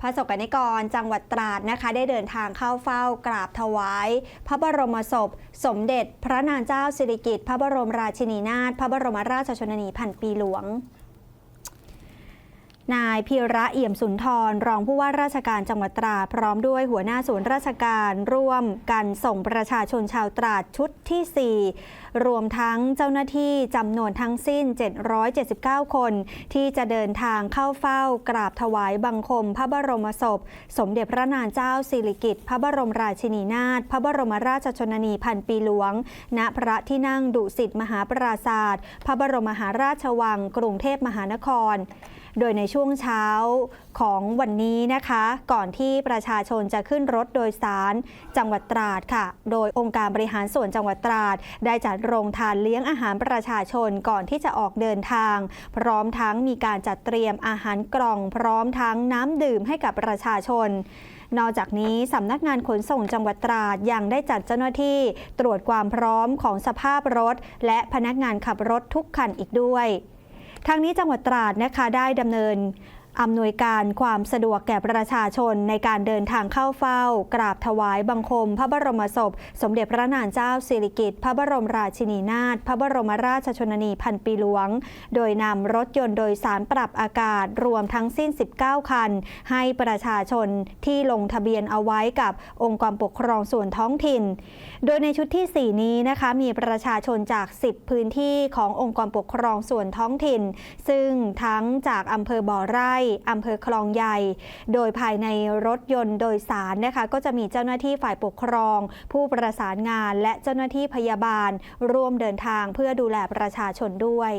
พระสกนิกรจังหวัดตราดนะคะ ได้เดินทางเข้าเฝ้ากราบถวาย พระบรมศพ สมเด็จ พระนางเจ้าสิริกิติ์พระบรมราชินีนาถพระบรมราชชนนีพันปีหลวง นายพีระเอี่ยมสุนทร รองผู้ว่าราชการจังหวัดตราดพร้อมด้วยหัวหน้าศูนย์ราชการร่วมกันส่งประชาชนชาวตราดชุดที่ 4 รวมทั้งเจ้าหน้าที่จำนวนทั้งสิ้น 779 คน ที่จะเดินทางเข้าเฝ้ากราบถวายบังคมพระบรมศพ สมเด็จพระนางเจ้าสิริกิติ์พระบรมราชินีนาถพระบรมราชชนนีพันปีหลวง ณพระที่นั่งดุสิตมหาปราศาสตร์พระบรมมหาราชวัง กรุงเทพมหานคร โดยในช่วง่วงเช้าของวันนี้นะคะ ก่อนที่ประชาชนจะขึ้นรถโดยสารจังหวัดตราดค่ะ โดยองค์การบริหารส่วนจังหวัดตราด ได้จัดโรงทานเลี้ยงอาหารประชาชนก่อนที่จะออกเดินทาง พร้อมทั้งมีการจัดเตรียมอาหารกล่อง พร้อมทั้งน้ำดื่มให้กับประชาชนนอกจากนี้สำนักงานขนส่งจังหวัดตราดยังได้จัดเจ้าหน้าที่ตรวจความพร้อมของสภาพรถ และพนักงานขับรถทุกคันอีกด้วย ทางนี้จังหวัดตราดนะคะได้ดำเนิน อำนวยการความสะดวกแก่ประชาชนในการเดินทางเข้าเฝ้า กราบถวายบังคม พระบรมศพ สมเด็จพระนางเจ้าสิริกิติ์พระบรมราชินีนาถพระบรมราชชนนีพันปีหลวง โดยนำรถยนต์โดยสารปรับอากาศรวมทั้งสิ้น 19 คัน ให้ประชาชนที่ลงทะเบียนเอาไว้กับองค์กรปกครองส่วนท้องถิ่น โดยในชุดที่ 4 นี้นะคะมีประชาชนจาก 10 พื้นที่ขององค์กรปกครองส่วนท้องถิ่น ซึ่งทั้งจากอำเภอบ่อไร่อำเภอคลองใหญ่ โดยภายในรถยนต์โดยสารนะคะก็จะมีเจ้าหน้าที่ฝ่ายปกครอง ผู้ประสานงานและเจ้าหน้าที่พยาบาล ร่วมเดินทางเพื่อดูแลประชาชนด้วย